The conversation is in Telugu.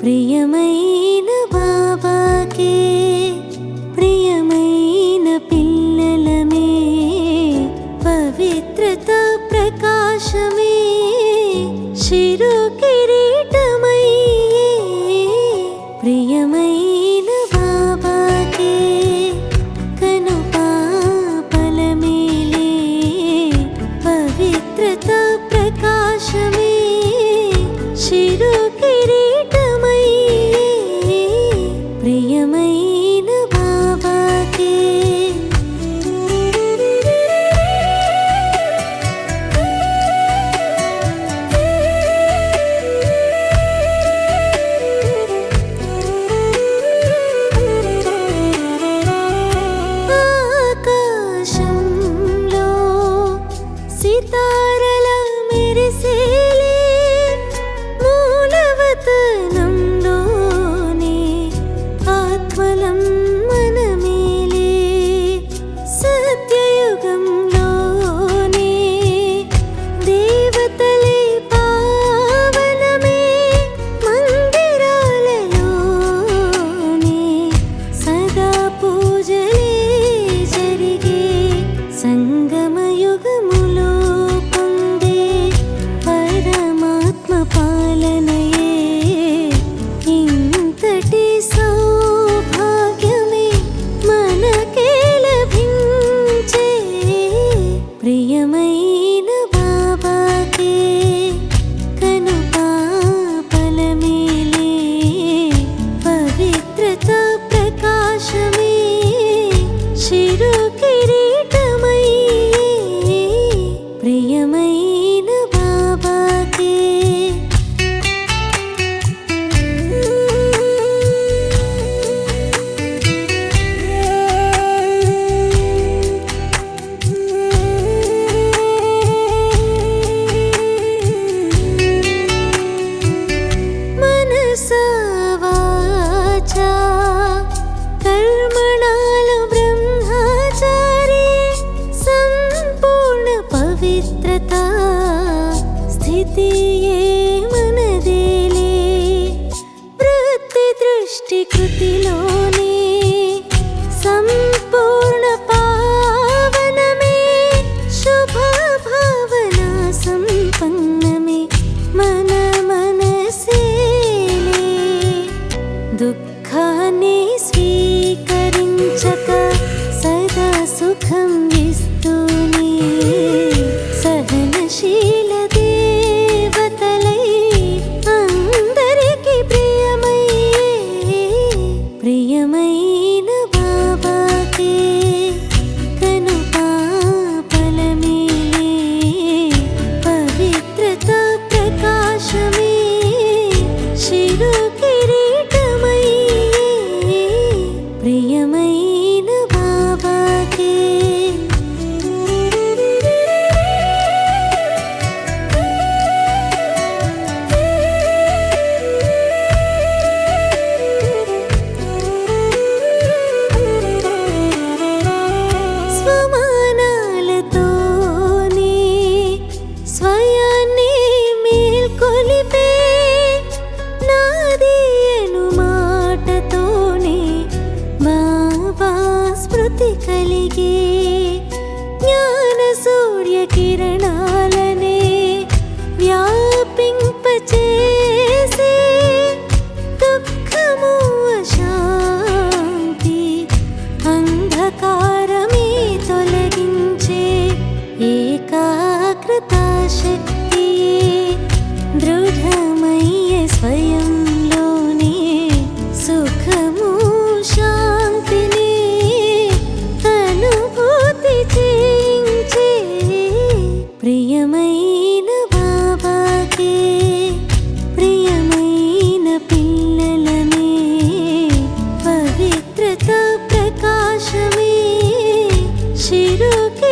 ప్రియమైన బాబాకే பலம் సృష్టి కృతిలోనే సంపూర్ణ పావనమే శుభ భావన దుఃఖాన్ని should శాంతి కలిగే జ్ఞాన సూర్య కిరణాలనే వ్యాపింపచేసే దుఃఖము శాంతి అంధకారమే తొలగించే ఏకాగ్రత శక్తి るけ